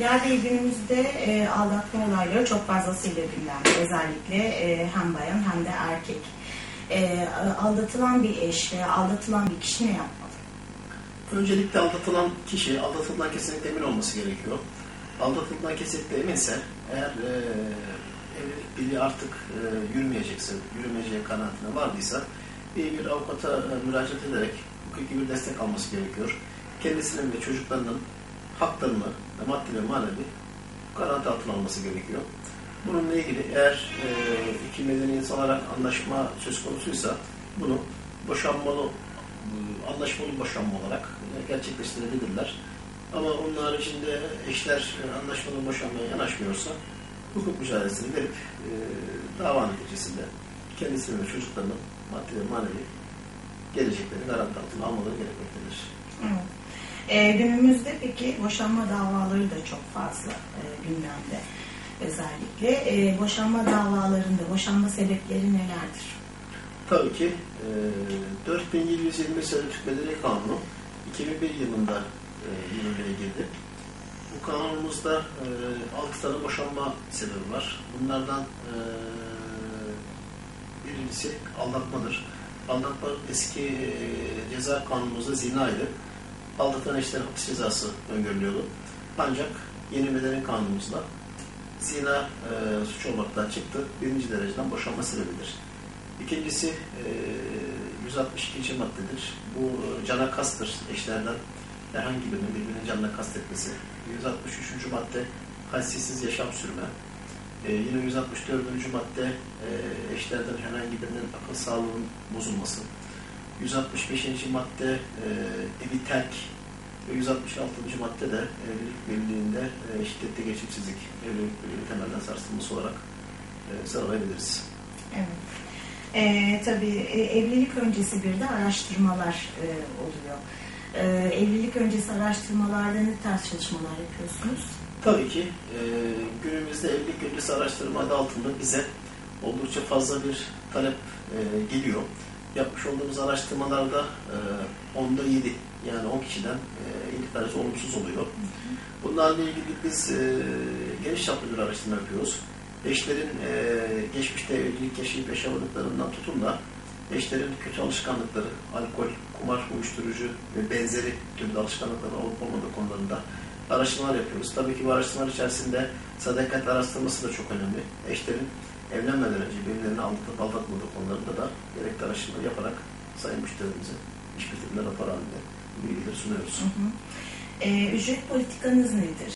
Bey günümüzde e, aldatma olayları çok fazlasıyla gündemde. Özellikle e, hem bayan hem de erkek. E, aldatılan bir eş veya aldatılan bir kişi ne yapmalı? Öncelikle aldatılan kişi aldatıldığından kesinlikle emin olması gerekiyor. Aldatıldığından kesinlikle eminse eğer e, evlilik birliği artık e, yürümeyecekse, yürümeyeceği kanaatine vardıysa iyi bir avukata e, müracaat ederek hukuki bir destek alması gerekiyor. Kendisinin ve çocuklarının haklarını ve maddi ve manevi garanti altına alması gerekiyor. Bununla ilgili eğer e, iki medeni insan olarak anlaşma söz konusuysa bunu boşanmalı anlaşmalı boşanma olarak e, gerçekleştirebilirler. Ama onun haricinde eşler e, anlaşmalı boşanmaya yanaşmıyorsa hukuk mücadelesini verip e, dava neticesinde kendisinin ve çocuklarının maddi ve manevi geleceklerini garanti altına almaları gerekmektedir. E, günümüzde peki boşanma davaları da çok fazla e, gündemde. Özellikle e, boşanma davalarında boşanma sebepleri nelerdir? Tabii ki e, 4720 sayılı Türk Medeni Kanunu 2001 yılında e, yürürlüğe girdi. Bu kanunumuzda e, 6 tane boşanma sebebi var. Bunlardan e, birincisi aldatmadır. Aldatma eski e, ceza kanunumuzda zinaydı. Aldatan eşlerin hapis cezası öngörülüyordu. Ancak yeni medeni kanunumuzda zina e, suç olmaktan çıktı. Birinci dereceden boşanma sebebidir. İkincisi e, 162. maddedir. Bu e, cana kastır eşlerden herhangi birinin birbirinin canına kastetmesi. 163. madde hassissiz yaşam sürme. E, yine 164. madde e, eşlerden herhangi birinin akıl sağlığının bozulması. 165. madde e, evi terk ve 166. madde de evlilik birliğinde e, şiddetli geçimsizlik, evlilik birliği temelden sarsılması olarak e, sıralayabiliriz. Evet. E, tabii e, evlilik öncesi bir de araştırmalar e, oluyor. E, evlilik öncesi araştırmalarda ne tarz çalışmalar yapıyorsunuz? Tabii ki e, günümüzde evlilik öncesi araştırma adı altında bize oldukça fazla bir talep e, geliyor. Yapmış olduğumuz araştırmalarda e, onda 7 yani 10 kişiden e, 7 tanesi olumsuz oluyor. Bunlarla ilgili biz e, geniş çaplı bir araştırma yapıyoruz. Eşlerin e, geçmişte evlilik yaşayıp yaşamadıklarından tutun da eşlerin kötü alışkanlıkları, alkol, kumar, uyuşturucu ve benzeri türlü alışkanlıkları olup olmadığı konularında araştırmalar yapıyoruz. Tabii ki bu araştırmalar içerisinde sadakat araştırması da çok önemli. Eşlerin evlenmeden önce birbirlerini aldatıp aldatmadığı konularında da gerekli araştırma yaparak sayın müşterimize iş bitimine rapor halinde bilgileri sunuyoruz. Hı hı. E, ücret politikanız nedir?